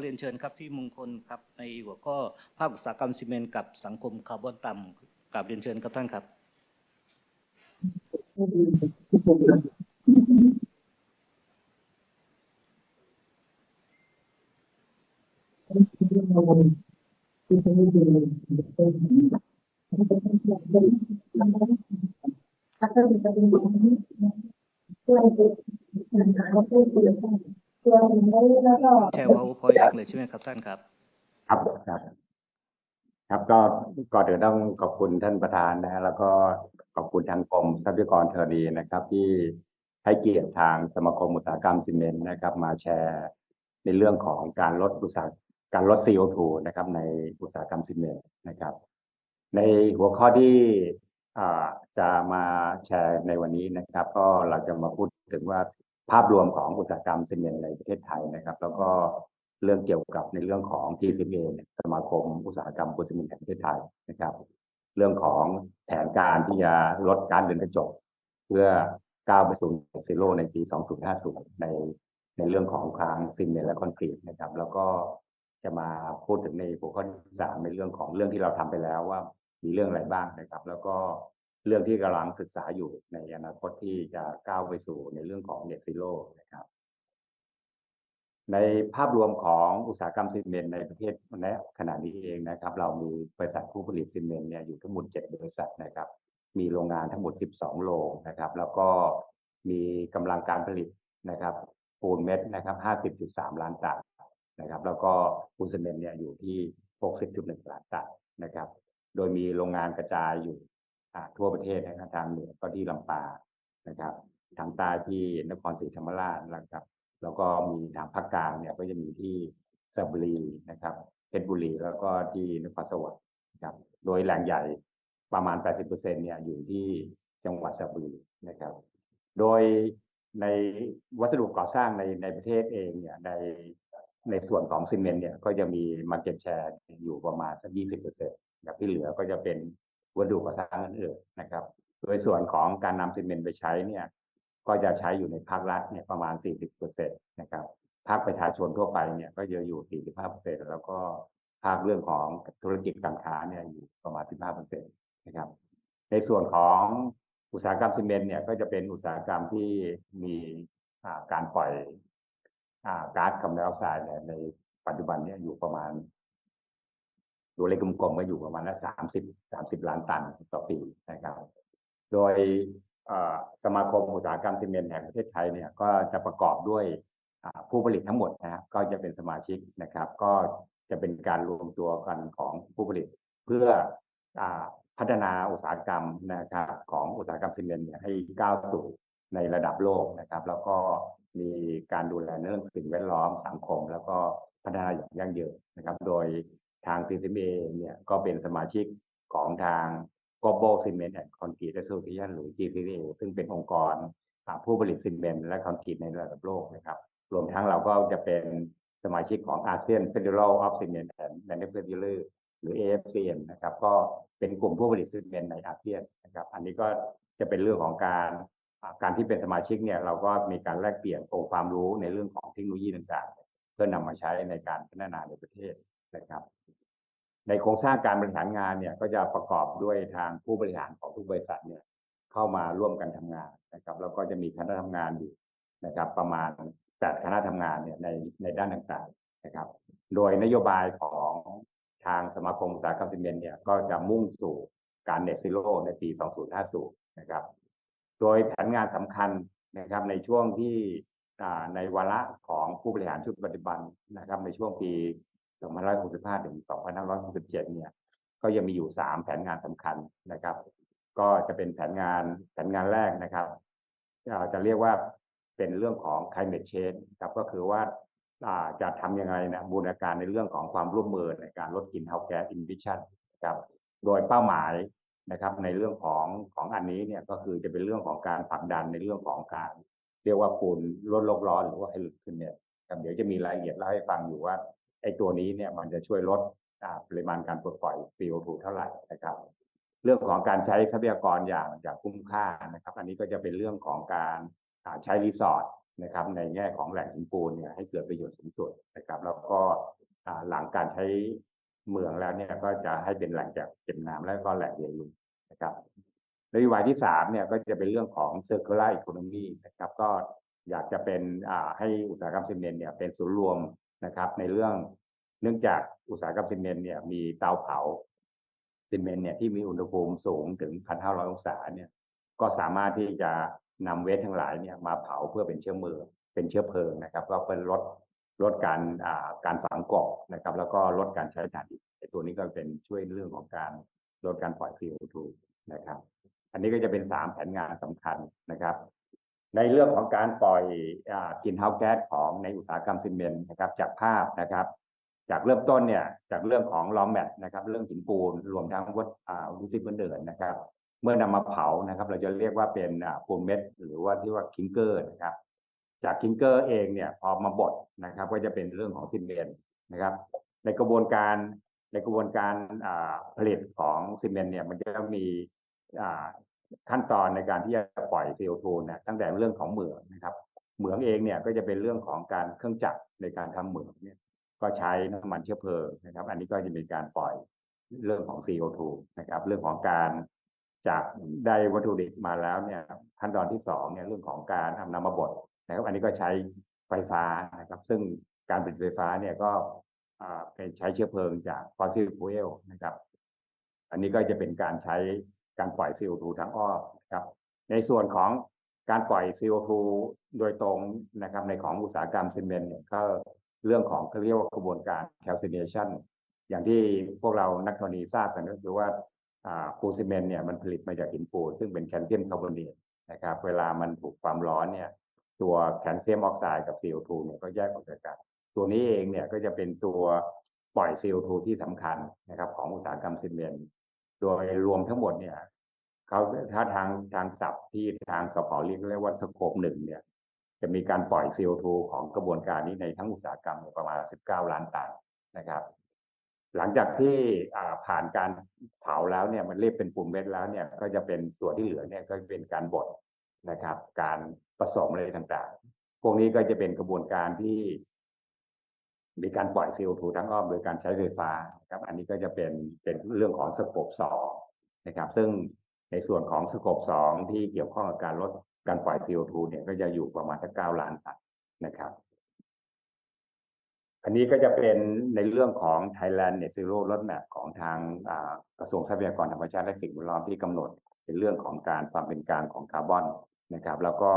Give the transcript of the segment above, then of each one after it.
เรียนเชิญครับพี่มงคลครับในหัวข้อภาคอุตสาหกรรมซีเมนต์กับสังคมคาร์บอนต่ำกราบเรียนเชิญครับท่านครับ แชร์วา p พอยต์เลยใช่ไหมครับท่านครับ ครับครับ ครับก็ก่อนอื่นต้องขอบคุณท่านประธานนะฮะแล้วก็ขอบคุณทางกรมทรัพยากรธรณีนะครับ ที่ให้เกียรติทางสมาคมอุตสาหกรรมซีเมนต์นะครับ มาแชร์ในเรื่องของการลดอุตสาหการลด CO2 นะครับ ในอุตสาหกรรมซีเมนต์นะครับ ในหัวข้อที่อ่าจะมาแชร์ในวันนี้นะครับ ก็เราจะมาพูดถึงว่า ภาพรวมของอุตสาหกรรมซีเมนต์ในประเทศไทยนะครับ แล้วก็เรื่องเกี่ยวกับในเรื่องของ TCA สมาคมอุตสาหกรรมปูนซีเมนต์แห่งประเทศไทยนะครับ เรื่องของแผนการที่จะลดการเรือนกระจก เพื่อก้าวไปสู่ซีโร่ในปี 2050 ในในเรื่องของทางซีเมนต์และคอนกรีตนะครับ แล้วก็จะมาพูดถึงในหัวข้อที่สามในเรื่องของเรื่องที่เราทำไปแล้วว่ามีเรื่องอะไรบ้างนะครับ แล้วก็ เรื่องที่กำลังศึกษาอยู่ในอนาคตที่จะก้าวไปสู่ในเรื่องของเน็ตซีโร่นะครับ ในภาพรวมของอุตสาหกรรมซีเมนต์ในประเทศณขณะนี้เองนะครับ เรามีบริษัทผู้ผลิตซีเมนต์เนี่ยอยู่ทั้งหมด7บริษัทนะครับ มีโรงงานทั้งหมด 12 โรงนะครับ แล้วก็มีกำลังการผลิตนะครับปูนเม็ดนะครับ 50.3 ล้านตันนะครับ แล้วก็ปูนซีเมนต์เนี่ยอยู่ที่ 60.1 ล้านตันนะครับ โดยมีโรงงานกระจายอยู่ ทั่วประเทศนะครับทางเหนือก็ที่ลำปางนะครับทางใต้ที่นครศรีธรรมราชนะครับ แล้วก็มีทางภาคกลางเนี่ยก็จะมีที่สระบุรีนะครับเพชรบุรีแล้วก็ที่นครสวรรค์นะครับโดยแหล่งใหญ่ประมาณ 80%เนี่ยอยู่ที่จังหวัดสระบุรีนะครับ โดยในวัสดุก่อสร้างในในประเทศเองเนี่ยในในส่วนของซีเมนต์เนี่ยก็จะมี market share อยู่ประมาณสัก20%นะครับที่เหลือก็จะเป็น วัสดุก่อสร้างอื่นๆนะครับ โดยส่วนของการนำซีเมนต์ไปใช้เนี่ยก็จะใช้อยู่ในภาครัฐเนี่ยประมาณ 40%นะครับภาคประชาชนทั่วไปเนี่ยก็จะอยู่ 45%แล้วก็ภาคเรื่องของธุรกิจการค้าเนี่ยอยู่ประมาณ 15%นะครับ ในส่วนของอุตสาหกรรมซีเมนต์เนี่ยก็จะเป็นอุตสาหกรรมที่มีการปล่อยอก๊าซคาร์บอนไดออกไซด์ในปัจจุบันเนี่ยอยู่ประมาณ ตัวเลขกลมๆก็อยู่ประมาณละ30 30ล้านตันต่อปีนะครับ โดยสมาคมอุตสาหกรรมซีเมนต์แห่งประเทศไทยเนี่ยก็จะประกอบด้วยผู้ผลิตทั้งหมดนะครับก็จะเป็นสมาชิกนะครับ ก็จะเป็นการรวมตัวกันของผู้ผลิต เพื่ออพัฒนาอุตสาหกรรมนะครับของอุตสาหกรรมซีเมนต์เนี่ยให้ก้าวสู่ในระดับโลกนะครับ แล้วก็มีการดูแลเรื่องสิ่งแวดล้อมสังคม แล้วก็พัฒนาอย่างยั่งยืนนะครับ โดย ทาง TCMA เนี่ยก็เป็นสมาชิกของทาง Global Cement and Concrete Association หรือ GCA ซึ่งเป็นองค์กรผู้ผลิตซีเมนต์และคอนกรีตในระดับโลกนะครับ รวมทั้งเราก็จะเป็นสมาชิกของ ASEAN Federal of Cement and Manufacturer หรือ AFCM นะครับ ก็เป็นกลุ่มผู้ผลิตซีเมนต์ในอาเซียนนะครับ อันนี้ก็จะเป็นเรื่องของการการที่เป็นสมาชิกเนี่ยเราก็มีการแลกเปลี่ยนองค์ความรู้ในเรื่องของเทคโนโลยีต่างๆ เพื่อนำมาใช้ในการพัฒนาในประเทศ นะครับ ในโครงสร้างการบริหารงานเนี่ย ก็จะประกอบด้วยทางผู้บริหารของทุกบริษัทเนี่ย เข้ามาร่วมกันทำงานนะครับ แล้วก็จะมีคณะทำงานอยู่นะครับ ประมาณแปดคณะทำงานเนี่ยในในด้านต่างๆนะครับ โดยนโยบายของทางสมาคมอุตสาหกรรมซีเมนต์เนี่ยก็จะมุ่งสู่การเน็ตซีโร่ในปี 2050 นะครับ โดยแผนงานสำคัญนะครับในช่วงที่ในวาระของผู้บริหารชุดปัจจุบันนะครับ ในช่วงปี 2565 ถึง 2567 เนี่ย ก็ยังมีอยู่ 3 แผนงานสำคัญนะครับ ก็จะเป็นแผนงานแผนงานแรกนะครับจะเรียกว่าเป็นเรื่องของ climate change ครับก็คือว่าจะทำยังไงนะบูรณาการในเรื่องของความร่วมมือในการลดกลิ่น house gas emission นครับโดยเป้าหมายนะครับในเรื่องของของอันนี้เนี่ยก็คือจะเป็นเรื่องของการผลักดันในเรื่องของการ เรียกว่าปูนลดโลกร้อนหรือว่าไฮลูขึ้นเนี่ยเดี๋ยวจะมีรายละเอียดเล่าให้ฟังอยู่ว่า ไอ้ตัวนี้เนี่ยมันจะช่วยลดปริมาณการปลดปล่อย CO2 เท่าไหร่นะครับ เรื่องของการใช้ทรัพยากรอย่างอย่างคุ้มค่านะครับ อันนี้ก็จะเป็นเรื่องของการใช้รีสอร์ทนะครับ ในแง่ของแหล่งหินปูนเนี่ยให้เกิดประโยชน์สูงสุดนะครับ แล้วก็หลังการใช้เมืองแล้วเนี่ยก็จะให้เป็นแหล่งจากเก็บน้ำแล้วก็แหล่งเรียนรู้นะครับนโยบายที่สามเนี่ยก็จะเป็นเรื่องของ circular economy นะครับ ก็อยากจะเป็นให้อุตสาหกรรมซีเมนต์เนี่ยเป็นศูนย์รวม นะครับ ในเรื่องเนื่องจากอุตสาหกรรมซีเมนต์เนี่ยมีเตาเผาซีเมนต์เนี่ยที่มีอุณหภูมิสูงถึง 1,500 องศาเนี่ยก็สามารถที่จะนำเวสทั้งหลายเนี่ยมาเผาเพื่อเป็นเชื้อมือเป็นเชื้อเพลิงนะครับ ก็เป็นลดลดการอ่าการฝังกอบนะครับ แล้วก็ลดการใช้ถ่านหินไอ้ตัวนี้ก็เป็นช่วยเรื่องของการลดการปล่อย CO2 นะครับ อันนี้ก็จะเป็นสามแผนงานสำคัญนะครับ ในเรื่องของการปล่อยกินเฮาแก๊สของในอุตสาหกรรมซีเมนต์นะครับจากภาพนะครับ จากเริ่มต้นเนี่ยจากเรื่องของลอมแมทนะครับ เรื่องหินปูนรวมทั้งวัตอ่าวุฒิพื้นเดินนะครับ เมื่อนำมาเผานะครับ เราจะเรียกว่าเป็นปูนเม็ด หรือว่าที่ว่าคิงเกอร์นะครับ จากคิงเกอร์เองเนี่ยพอมาบดนะครับ ก็จะเป็นเรื่องของซีเมนต์นะครับ ในกระบวนการในกระบวนการผลิตของซีเมนต์เนี่ยมันจะมีอ่า ขั้นตอนในการที่จะปล่อย CO2 นี่ยตั้งแต่เรื่องของเหมืองนะครับ เหมืองเองเนี่ยก็จะเป็นเรื่องของการเครื่องจักรในการทำเหมืองเนี่ยก็ใช้น้ำมันเชื้อเพลิงนะครับ อันนี้ก็จะมีการปล่อยเรื่องของ CO2 นะครับ เรื่องของการจากได้วัตถุดิบมาแล้วเนี่ยขั้นตอนที่สองเนี่ยเรื่องของการทำนำมาบดนะครับ อันนี้ก็ใช้ไฟฟ้านะครับ ซึ่งการผลิตไฟฟ้าเนี่ยก็อ่าเป็นใช้เชื้อเพลิงจาก fossil fuel นะครับ อันนี้ก็จะเป็นการใช้ การปล่อย CO2 ทางอ้อมนะครับในส่วนของการปล่อย CO2 โดยตรงนะครับในของอุตสาหกรรมซีเมนต์เนี่ยก็เรื่องของเขาเรียกว่ากระบวนการ calcination อย่างที่พวกเรานักธรณีทราบกันก็คือว่าอ่าปูนซีเมนต์เนี่ยมันผลิตมาจากหินปูนซึ่งเป็นแคลเซียมคาร์บอเนตนะครับเวลามันถูกความร้อนเนี่ยตัวแคลเซียมออกไซด์กับ CO2 เนี่ยก็แยกออกจากกัน ตัวนี้เองเนี่ยก็จะเป็นตัวปล่อย CO2 ที่สำคัญนะครับของอุตสาหกรรมซีเมนต์ โดยรวมทั้งหมดเนี่ยเขาถ้าทางทางศัพท์ที่ทางสพเรียกเรียกว่าสโคปหนึ่งเนี่ย จะมีการปล่อย CO2 ของกระบวนการนี้ในทั้งอุตสาหกรรมประมาณ 19 ล้านตันนะครับ หลังจากที่ผ่านการเผาแล้วเนี่ยมันเรียกเป็นปุ่มเม็ดแล้วเนี่ย ก็จะเป็นส่วนที่เหลือเนี่ยก็เป็นการบดนะครับ การผสมอะไรต่างๆ พวกนี้ก็จะเป็นกระบวนการที่ มีการปล่อย CO2 ทั้งอ้อมโดยการใช้ไฟฟ้านะครับ อันนี้ก็จะเป็นเป็นเรื่องของสโคปสองนะครับ ซึ่งในส่วนของสโคปสองที่เกี่ยวข้องกับการลดการปล่อย CO2 เนี่ยก็จะอยู่ประมาณสักเก้าล้านตันนะครับอันนี้ก็จะเป็นในเรื่องของ Thailand Net Zero Roadmap ของทางกระทรวงทรัพยากรธรรมชาติและสิ่งแวดล้อมที่กำหนดเป็นเรื่องของการความเป็นกลางของคาร์บอนนะครับ แล้วก็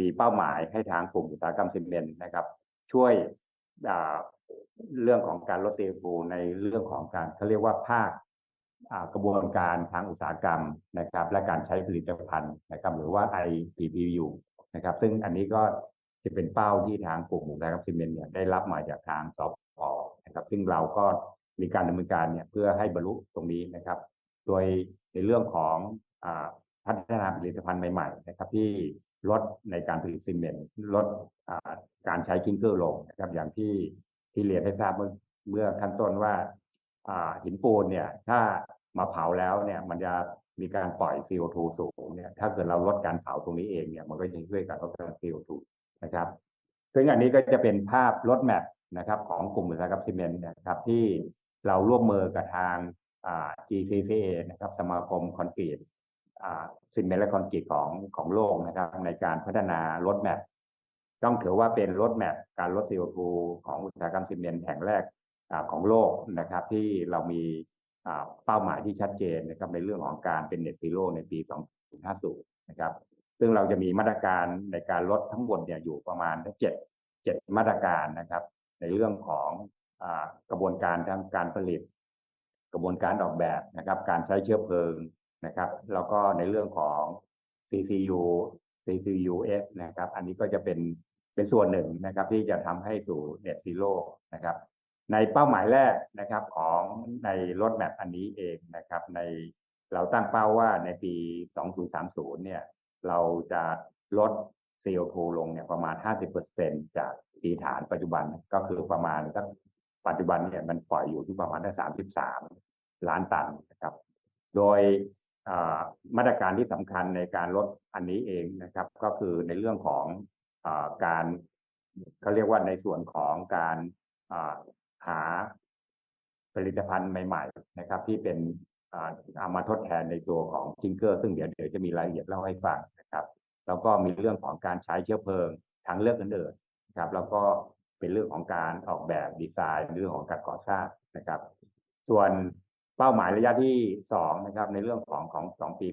มีเป้าหมายให้ทางกลุ่มอุตสาหกรรมซีเมนต์นะครับ ช่วย เรื่องของการลด CO2 ในเรื่องของการเขาเรียกว่าภาคกระบวนการทางอุตสาหกรรมนะครับ และการใช้ผลิตภัณฑ์นะครับ หรือว่า IPPU นะครับ ซึ่งอันนี้ก็จะเป็นเป้าที่ทางกลุ่มอุตสาหกรรมซีเมนต์เนี่ยได้รับมาจากทางสพนะครับ ซึ่งเราก็มีการดำเนินการเนี่ยเพื่อให้บรรลุตรงนี้นะครับ โดยในเรื่องของอพัฒนาผลิตภัณฑ์ใหม่ ๆ นะครับ ที่ ลดในการผลิตซีเมนต์ลดการใช้คิงเกอร์ลงนะครับอย่างที่ที่เรียนให้ทราบเมื่อเมื่อขั้นต้นว่าหินปูนเนี่ยถ้ามาเผาแล้วเนี่ยมันจะมีการปล่อย CO2 สูงเนี่ยถ้าเกิดเราลดการเผาตรงนี้เองเนี่ยมันก็จะช่วยการลดการ CO2 นะครับซึ่งอันนี้ก็จะเป็นภาพรถแมพนะครับของกลุ่มอุตสาหกรรมซีเมนต์นะครับที่เราร่วมมือกับทาง GCCA นะครับสมาคมคอนกรีต อ่าซีเมนละคอนกรีตของของโลกนะครับในการพัฒนารถแมพต้องถือว่าเป็นรถแมพการลด CO2 ของอุตสาหกรรมซีเมนต์แห่งแรกอของโลกนะครับ ที่เรามีเป้าหมายที่ชัดเจนนะครับในเรื่องของการเป็นเน็ตซีโร่ในปี 2050 นะครับ ซึ่งเราจะมีมาตรการในการลดทั้งหมดเนี่ยอยู่ประมาณเจ็ดเจ็ดมาตรการนะครับ ในเรื่องของอกระบวนการทางการผลิต กระบวนการออกแบบนะครับ การใช้เชื้อเพลิง นะครับ แล้วก็ในเรื่องของ CCU CCUS นะครับ อันนี้ก็จะเป็นเป็นส่วนหนึ่งนะครับที่จะทำให้สู่ Net Zero นะครับ ในเป้าหมายแรกนะครับของในรถแมพอันนี้เองนะครับ ในเราตั้งเป้าว่าในปี 2030 เนี่ย เราจะลด CO2 ลงเนี่ยประมาณ 50%จากปีฐานปัจจุบันก็คือประมาณสักปัจจุบันเนี่ยมันปล่อยอยู่ที่ประมาณได้33 ล้านตันนะครับ โดย มาตรการที่สำคัญในการลดอันนี้เองนะครับ ก็คือในเรื่องของอการเขาเรียกว่าในส่วนของการหาผลิตภัณฑ์ใหม่ ๆ นะครับ ที่เป็นเอามาทดแทนในตัวของทิงเกอร์ซึ่งเดี๋ยวเดี๋ยวจะมีรายละเอียดเล่าให้ฟังนะครับ แล้วก็มีเรื่องของการใช้เชื้อเพลิงทางเลือกอื่นๆครับ แล้วก็เป็นเรื่องของการออกแบบดีไซน์เรื่องของการก่อสร้างนะครับ ส่วน เป้าหมายระยะที่สองนะครับในเรื่องของของสองปี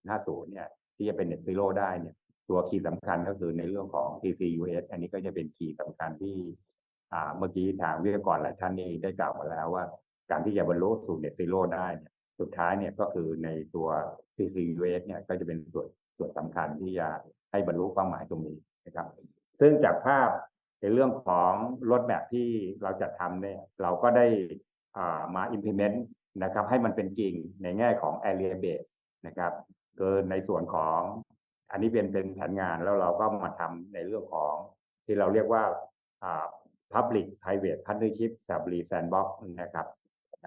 2050เนี่ยที่จะเป็น net zero ได้เนี่ยตัวคีย์สำคัญก็คือในเรื่องของ CCUS อันนี้ก็จะเป็นคีย์สำคัญที่อ่าเมื่อกี้ทางวิทยากรหลายท่านนี่ได้กล่าวมาแล้วว่า การที่จะบรรลุสู่ net zero ได้เนี่ยสุดท้ายเนี่ยก็คือในตัว CCUS เนี่ยก็จะเป็นส่วนส่วนสำคัญที่จะให้บรรลุเป้าหมายตรงนี้นะครับ ซึ่งจากภาพในเรื่องของรถแมพที่เราจะทำเนี่ยเราก็ได้อ่ามา implement นะครับให้มันเป็นจริงในแง่ของ area base นะครับคือในส่วนของอันนี้เป็นเป็นแผนงานแล้วเราก็มาทำในเรื่องของที่เราเรียกว่าอ่า Public Private Partnership สระบุรี Sandbox นะครับ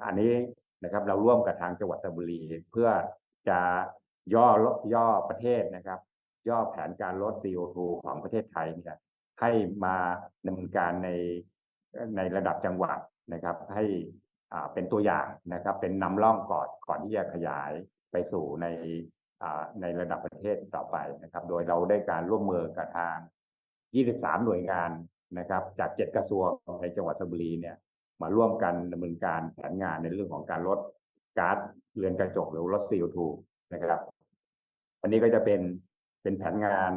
อันนี้นะครับเราร่วมกับทางจังหวัดสระบุรีเพื่อจะย่อย่อประเทศนะครับ ย่อแผนการลด CO2 ของประเทศไทยเนี่ยให้มาดำเนินการในในระดับจังหวัดนะครับ ให้ เป็นตัวอย่างนะครับ เป็นนำร่องก่อนก่อนที่จะขยายไปสู่ในในระดับประเทศต่อไปนะครับ โดยเราได้การร่วมมือกับทาง 23 หน่วยงานนะครับ จาก 7 กระทรวงในจังหวัดสระบุรีเนี่ยมาร่วมกันดำเนินการแผนงานในเรื่องของการลดก๊าซเรือนกระจกหรือลด CO2 นะครับ อันนี้ก็จะเป็นเป็นแผนงาน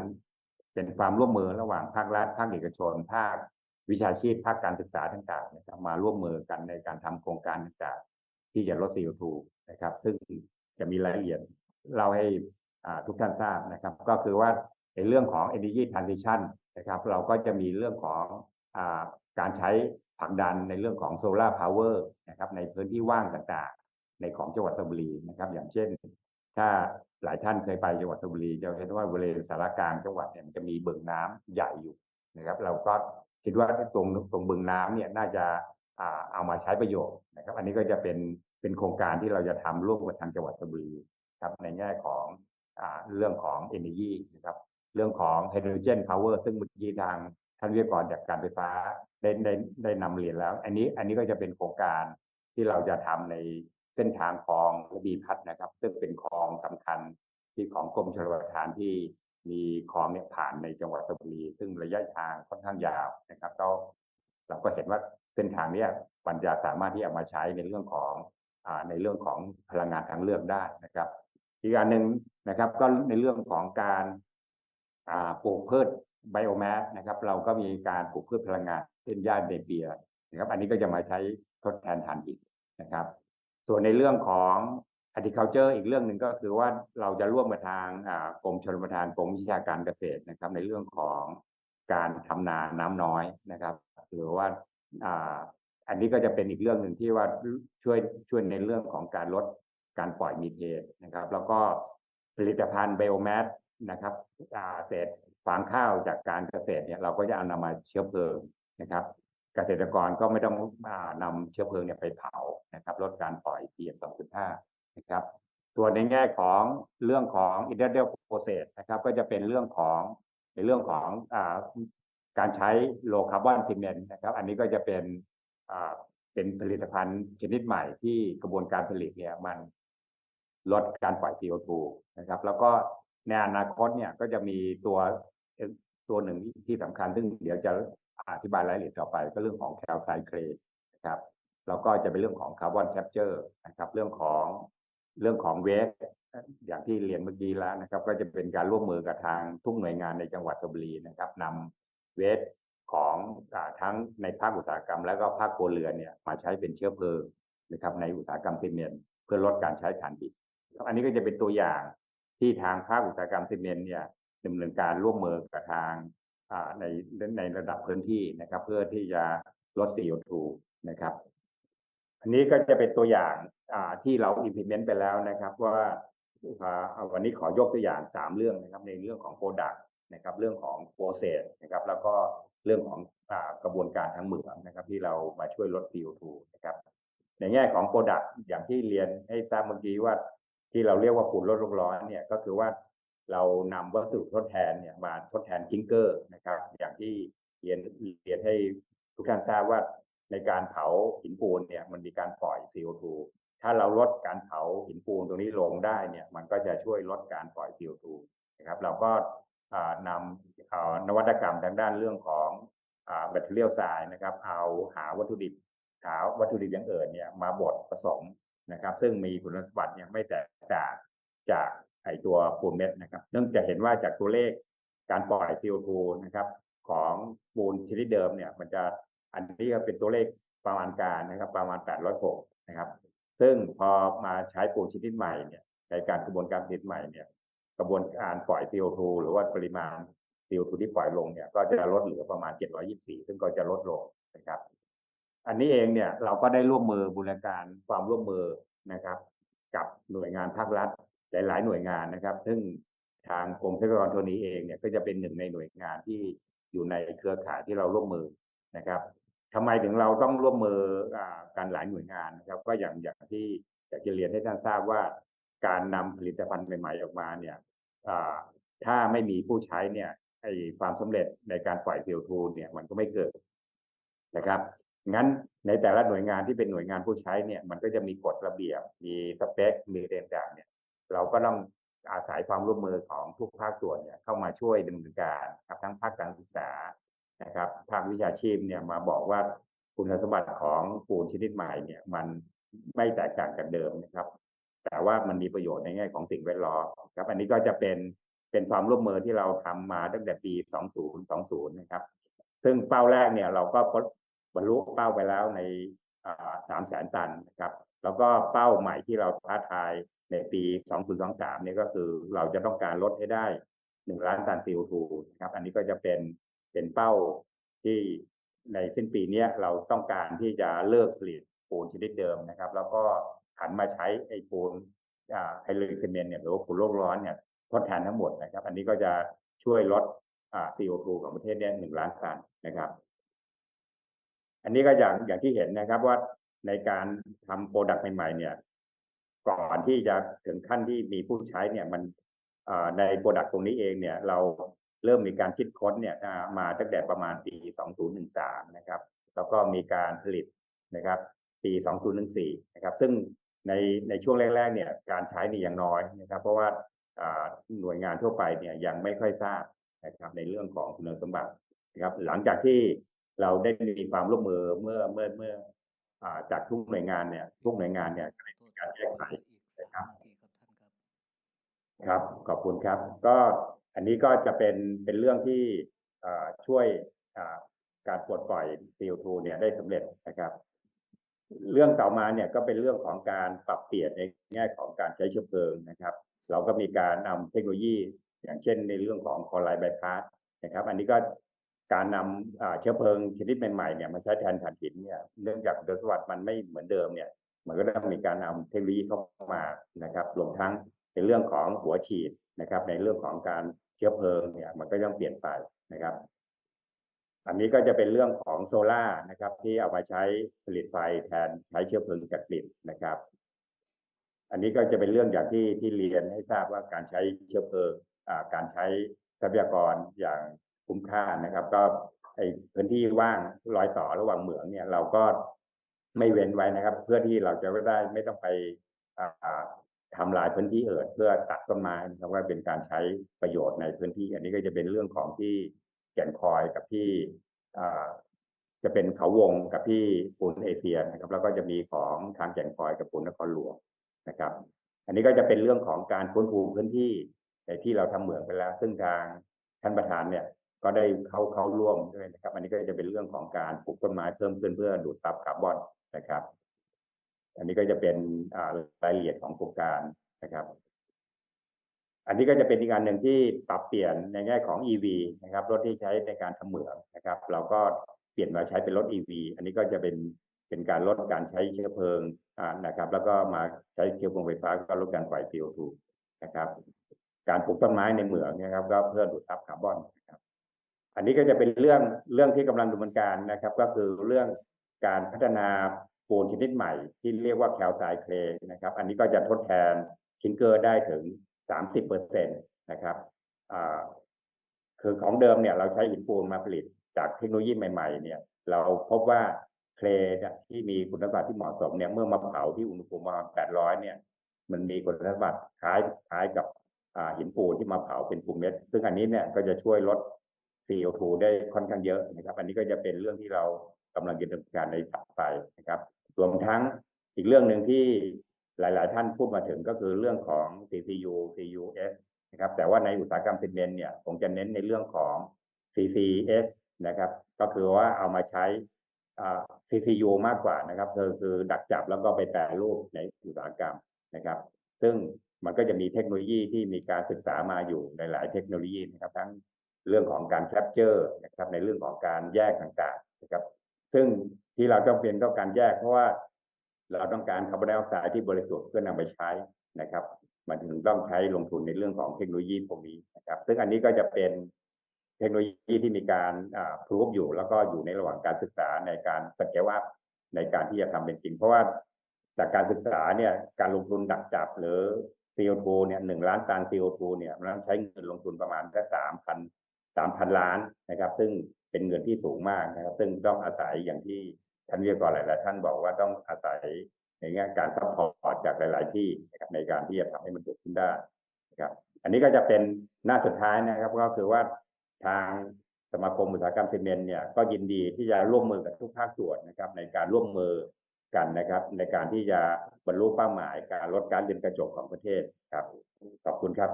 เป็นความร่วมมือระหว่างภาครัฐภาคเอกชน ภาค วิชาชีพภาคการศึกษาต่างๆนะครับมาร่วมมือกันในการทำโครงการต่างๆที่จะลด CO2 นะครับ ซึ่งจะมีรายละเอียดเล่าให้ทุกท่านทราบนะครับ ก็คือว่าในเรื่องของ energy transition นะครับ เราก็จะมีเรื่องของอการใช้ผลักดันในเรื่องของ solar power นะครับ ในพื้นที่ว่างต่างๆ ในของจังหวัดสระบุรีนะครับ อย่างเช่น ถ้าหลายท่านเคยไปจังหวัดสระบุรีจะเห็นว่าบริเวณสารกลางจังหวัดเนี่ยมันจะมีเบึงน้ำใหญ่อยู่นะครับ เราก็ คิดว่าตรงตรงบึงน้ำเนี่ยน่าจะเอามาใช้ประโยชน์นะครับ อันนี้ก็จะเป็นเป็นโครงการที่เราจะทำร่วมกับทางจังหวัดสระบุรีครับในแง่ของอเรื่องของ energy นะครับเรื่องของ hydrogen power ซึ่งเมื่อกี้ทางท่านวิทยากรจากการไฟฟ้าได้ได้ได้นำเรียนแล้ว อันนี้อันนี้ก็จะเป็นโครงการที่เราจะทำในเส้นทางคลองระบีพัฒน์นะครับ ซึ่งเป็นคลองสำคัญที่ของกรมชลประทานที่ มีคลองเนี่ยผ่านในจังหวัดสระบุรี ซึ่งระยะทางค่อนข้างยาวนะครับก็เราก็เห็นว่าเส้นทางเนี้ยมันจะสามารถที่จะมาใช้ในเรื่องของอในเรื่องของพลังงานทางเลือกได้นะครับ อีกอันหนึ่งนะครับก็ในเรื่องของการปลูกพืชไบโอแมสนะครับ เราก็มีการปลูกพืชพลังงานเช่นหญ้าเนเปียนะครับ อันนี้ก็จะมาใช้ทดแทนถ่านหินนะครับ ส่วนในเรื่องของ agriculture อีกเรื่องหนึ่งก็คือว่าเราจะร่วมกับทางกรมชลประทานกรมวิชาการเกษตรนะครับ ในเรื่องของการทำนาน้ำน้อยนะครับ หรือว่าอ่าอันนี้ก็จะเป็นอีกเรื่องหนึ่งที่ว่าช่วยช่วยในเรื่องของการลดการปล่อยมีเทนนะครับ แล้วก็ผลิตภัณฑ์ไบโอแมสนะครับเศษฟางข้าวจากการเกษตรเนี่ยเราก็จะเอานำมาเชื้อเพลิงนะครับ เกษตรกรก็ไม่ต้องอานำเชื้อเพลิงเนี่ยไปเผานะครับ ลดการปล่อย PM 2.5 นะครับส่วในแง่ของเรื่องของ industrial process นะครับ ก็จะเป็นเรื่องของในเรื่องของอการใช้โลคาร์บอนซีเมนต์นะครับ อันนี้ก็จะเป็นเป็นผลิตภัณฑ์ชนิดใหม่ที่กระบวนการผลิตเนี่ยมันลดการปล่อย CO2 นะครับ แล้วก็ในอนาคตเนี่ยก็จะมีตัวตัวหนึ่งที่สำคัญ ซึ่งเดี๋ยวจะอธิบายรายละเอียดต่อไป ก็เรื่องของแคลไซเคลนะครับ แล้วก็จะเป็นเรื่องของคาร์บอนแคปเจอร์นะครับ เรื่องของ เรื่องของเวสอย่างที่เรียนเมื่อกี้แล้วนะครับ ก็จะเป็นการร่วมมือกับทางทุกหน่วยงานในจังหวัดสระบุรีนะครับนำเวสของอทั้งในภาคอุตสาหกรรม แล้วก็ภาคครัวเรือนเนี่ยมาใช้เป็นเชื้อเพลิงนะครับ ในอุตสาหกรรมซีเมนต์เพื่อลดการใช้ถ่านหินอันนี้ก็จะเป็นตัวอย่างที่ทางภาคอุตสาหกรรมซีเมนต์เนี่ยดำเนินการร่วมมือกับทางในในระดับพื้นที่นะครับ เพื่อที่จะลด CO2 นะครับ อันนี้ก็จะเป็นตัวอย่าง ที่เรา implement ไปแล้วนะครับ ว่าอ่าวันนี้ขอยกตัวอย่างสามเรื่องนะครับ ในเรื่องของ product นะครับ เรื่องของ process นะครับ แล้วก็เรื่องของอกระบวนการทางเหมืองนะครับ ที่เรามาช่วยลด CO2 นะครับ ในแง่ของ product อย่างที่เรียนให้ทราบเมื่อกี้ว่าที่เราเรียกว่าฝุ่นลดโลกร้อนเนี่ยก็คือว่าเรานำวัสดุทดแทนเนี่ยมาทดแทนทิงเกอร์นะครับ อย่างที่เรียนเรียนให้ทุกท่านทราบว่าในการเผาหินปูนเนี่ยมันมีการปล่อย CO2 ถ้าเราลดการเผาหินปูนตรงนี้ลงได้เนี่ยมันก็จะช่วยลดการปล่อย CO2 นะครับ เราก็นำนวัตกรรมทางด้านเรื่องของแบตเตอรี่ทรายนะครับ เอาหาวัตถุดิบหาวัตถุดิบอย่างอื่นเนี่ยมาบดผสมนะครับ ซึ่งมีคุณสมบัติเนี่ยไม่แตกต่างจากไอตัวปูนเม็ดนะครับ เนื่องจากเห็นว่าจากตัวเลขการปล่อย CO2 นะครับ ของปูนชนิดเดิมเนี่ย มันจะอันนี้ก็เป็นตัวเลขประมาณการนะครับ ประมาณ 806 นะครับ ซึ่งพอมาใช้ปูนชนิดใหม่เนี่ยในการกระบวนการผลิตใหม่เนี่ยกระบวนการปล่อย CO2 หรือว่าปริมาณ CO2 ที่ปล่อยลงเนี่ยก็จะลดเหลือประมาณ 724 ซึ่งก็จะลดลงนะครับ อันนี้เองเนี่ยเราก็ได้ร่วมมือบูรณาการความร่วมมือนะครับ กับหน่วยงานภาครัฐหลาย ๆ หน่วยงานนะครับ ซึ่งทางกรมทรัพยากรธรณีเองเนี่ยก็จะเป็นหนึ่งในหน่วยงานที่อยู่ในเครือข่ายที่เราร่วมมือนะครับ ทำไมถึงเราต้องร่วมมืออ่ากันหลายหน่วยงานนะครับ ก็อย่างอย่างที่อยากจะเรียนให้ท่านทราบว่า การนำผลิตภัณฑ์ใหม่ๆออกมาเนี่ยถ้าไม่มีผู้ใช้เนี่ยไอความสำเร็จในการปล่อย CO2 เนี่ยมันก็ไม่เกิดนะครับงั้นในแต่ละหน่วยงานที่เป็นหน่วยงานผู้ใช้เนี่ยมันก็จะมีกฎระเบียบ มีสเปค มีเรนต่างเนี่ย เราก็ต้องอาศัยความร่วมมือของทุกภาคส่วนเนี่ยเข้ามาช่วยดำเนินการครับทั้งภาคการศึกษานะครับ ภาค วิชาชีพเนี่ยมาบอกว่าคุณสมบัติของปูนชนิดใหม่เนี่ย มันไม่แตกต่างกันเดิมนะครับ แต่ว่ามันมีประโยชน์ในแง่ของสิ่งแวดล้อมครับ อันนี้ก็จะเป็นเป็นความร่วมมือที่เราทำมาตั้งแต่ปี 2020 นะครับ ซึ่งเป้าแรกเนี่ยเราก็พบรรลุเป้าไปแล้วในสามแสนตันนะครับ แล้วก็เป้าใหม่ที่เราท้าทายในปี 2023 เนี่ยก็คือเราจะต้องการลดให้ได้ 1 ล้านตัน CO2 นะครับ อันนี้ก็จะเป็นเป็นเป้า ที่ในสิ้นปีนี้เราต้องการที่จะเลิกผลิตปูนชนิดเดิมนะครับ แล้วก็หันมาใช้ไอ้ปูนไฮโดรลิกซีเมนเนี่ยหรือว่าปูนโลกร้อนเนี่ยทดแทนทั้งหมดนะครับ อันนี้ก็จะช่วยลด CO2 ของประเทศเนี่ยหนึ่งล้านตันนะครับ อันนี้ก็อย่างอย่างที่เห็นนะครับว่าในการทำโปรดักต์ใหม่ๆเนี่ยก่อนที่จะถึงขั้นที่มีผู้ใช้เนี่ยมันในโปรดักต์ตรงนี้เองเนี่ย เรา เริ่มมีการคิดค้นเนี่ยอ่ามาตั้งแต่ประมาณปี 2013 นะครับ แล้วก็มีการผลิตนะครับ ปี 2014 นะครับ ซึ่งในในช่วงแรกๆเนี่ยการใช้นี่ยังน้อยนะครับ เพราะว่าอ่าหน่วยงานทั่วไปเนี่ยยังไม่ค่อยทราบนะครับในเรื่องของคุณสมบัตินะครับ หลังจากที่เราได้มีความร่วมมือเมื่อเมื่อเมื่ออ่าจากทุกหน่วยงานเนี่ยทุกหน่วยงานเนี่ยขอโทษการแก้ไขอีกสามนาทีครับท่านครับครับ ขอบคุณครับ ก็ อันนี้ก็จะเป็นเป็นเรื่องที่ช่วยการปลดปล่อย CO2 เนี่ยได้สำเร็จนะครับ เรื่องต่อมาเนี่ยก็เป็นเรื่องของการปรับเปลี่ยนในแง่ของการใช้เชื้อเพลิงนะครับ เราก็มีการนำเทคโนโลยี อย่างเช่นในเรื่องของคอไลไบพาสนะครับ อันนี้ก็การนำเชื้อเพลิงชนิดใหม่ๆเนี่ยมาใช้แทนถ่านหินเนี่ยเนื่องจากโดยสวัสดิ์มันไม่เหมือนเดิมเนี่ย มันก็ต้องมีการนำเทคโนโลยีเข้ามานะครับรวมทั้งในเรื่องของหัวฉีดนะครับ ในเรื่องของการ เชื้อเพลิงเนี่ยมันก็ต้องเปลี่ยนไปนะครับ อันนี้ก็จะเป็นเรื่องของโซล่านะครับ ที่เอามาใช้ผลิตไฟแทนใช้เชื้อเพลิงจากกลิ่นนะครับ อันนี้ก็จะเป็นเรื่องอย่างที่ที่เรียนให้ทราบว่าการใช้เชื้อเพลิงการใช้ทรัพยากรอย่างคุ้มค่านะครับ ก็ไอพื้นที่ว่างรอยต่อระหว่างเหมืองเนี่ยเราก็ไม่เว้นไว้นะครับ เพื่อที่เราจะได้ไม่ต้องไปอ่า ทำลายพื้นที่เอิดเพื่อตัดต้นไม้นะครับว่าเป็นการใช้ประโยชน์ในพื้นที่ อันนี้ก็จะเป็นเรื่องของที่แก่นคอยกับที่จะเป็นเขาวงกับที่ปูนเอเชียนะครับ แล้วก็จะมีของทางแก่นคอยกับปูนนครหลวงนะครับ อันนี้ก็จะเป็นเรื่องของการฟื้นฟูพื้นที่ในที่เราทำเหมืองไปแล้ว ซึ่งทางท่านประธานเนี่ยก็ได้เข้าเข้าร่วมด้วยนะครับ อันนี้ก็จะเป็นเรื่องของการปลูกต้นไม้เพิ่มขึ้นเพื่อดูดซับคาร์บอนนะครับ อันนี้ก็จะเป็นรายละเอียดของโครงการนะครับ อันนี้ก็จะเป็นอีกอันหนึ่งที่ปรับเปลี่ยนในแง่ของ EV นะครับรถที่ใช้ในการทำเหมืองนะครับ เราก็เปลี่ยนมาใช้เป็นรถ EV อันนี้ก็จะเป็นเป็นการลดการใช้เชื้อเพลิงนะครับ แล้วก็มาใช้เชื้อเพลิงไฟฟ้าก็ลดการปล่อย CO2 นะครับ การปลูกต้นไม้ในเหมืองนะครับ ก็เพื่อดูดซับคาร์บอนนะครับ อันนี้ก็จะเป็นเรื่องเรื่องที่กำลังดำเนินการนะครับ ก็คือเรื่องการพัฒนา ปูนชนิดใหม่ที่เรียกว่าแคลไซเคลนะครับ อันนี้ก็จะทดแทนทิงเกอร์ได้ถึง 30เปอร์เซ็นตนะครับคือของเดิมเนี่ยเราใช้หินปูนมาผลิตจากเทคโนโลยีใหม่ๆ เนี่ย เราพบว่าเคลนที่มีคุณสมบัติที่เหมาะสมเนี่ยเมื่อมาเผาที่อุณหภูมิประมาณ800 เนี่ย มันมีคุณสมบัติคล้ายคล้ายกับหินปูนที่มาเผาเป็นปูนเม็ด ซึ่งอันนี้เนี่ยก็จะช่วยลด CO2 ได้ค่อนข้างเยอะนะครับ อันนี้ก็จะเป็นเรื่องที่เรา กำลังจะดำเนินการในถัดไปนะครับรวมทั้งอีกเรื่องหนึ่งที่หลาย ๆ ท่านพูดมาถึงก็คือเรื่องของ CPU CUS นะครับแต่ว่าในอุตสาหกรรมซีเมนต์เนี่ยผมจะเน้นในเรื่องของ CCS นะครับก็คือว่าเอามาใช้อ่า CPU มากกว่านะครับคือคือดักจับแล้วก็ไปแปรรูปในอุตสาหกรรมนะครับ ซึ่งมันก็จะมีเทคโนโลยีที่มีการศึกษามาอยู่ในหลายเทคโนโลยีนะครับทั้งเรื่องของการแคปเจอร์นะครับในเรื่องของการแยกต่างๆนะครับ ซึ่งที่เราต้องเป็นต้องการแยกเพราะว่าเราต้องการคาร์บอนไดออกไซด์ที่บริสุทธิ์เพื่อนำไปใช้นะครับมันถึงต้องใช้ลงทุนในเรื่องของเทคโนโลยีพวกนี้นะครับ ซึ่งอันนี้ก็จะเป็นเทคโนโลยีที่มีการพิสูจอยู่ แล้วก็อยู่ในระหว่างการศึกษาในการสเกลอัพในการที่จะทำเป็นจริง เพราะว่าจากการศึกษาเนี่ยการลงทุนดักจับหรือ CO2 เนี่ยหนึ่งล้านตัน CO2 เนี่ยมันต้องใช้เงินลงทุนประมาณแค่สามพัน สามพันล้านนะครับ ซึ่งเป็นเงินที่สูงมากนะครับ ซึ่งต้องอาศัยอย่างที่ท่านวิทยากรหลายๆท่านบอกว่าต้องอาศัยในแง่การซัพพอร์ตจากหลาย ๆ ที่นะครับในการที่จะทำให้มันเกิดขึ้นได้นะครับ อันนี้ก็จะเป็นหน้าสุดท้ายนะครับ ก็คือว่าทางสมาคมอุตสาหกรรมซีเมนต์เนี่ยก็ยินดีที่จะร่วมมือกับทุกภาคส่วนนะครับ ในการร่วมมือกันนะครับ ในการที่จะบรรลุเป้าหมายการลดการเรือนกระจกของประเทศครับ ขอบคุณครับ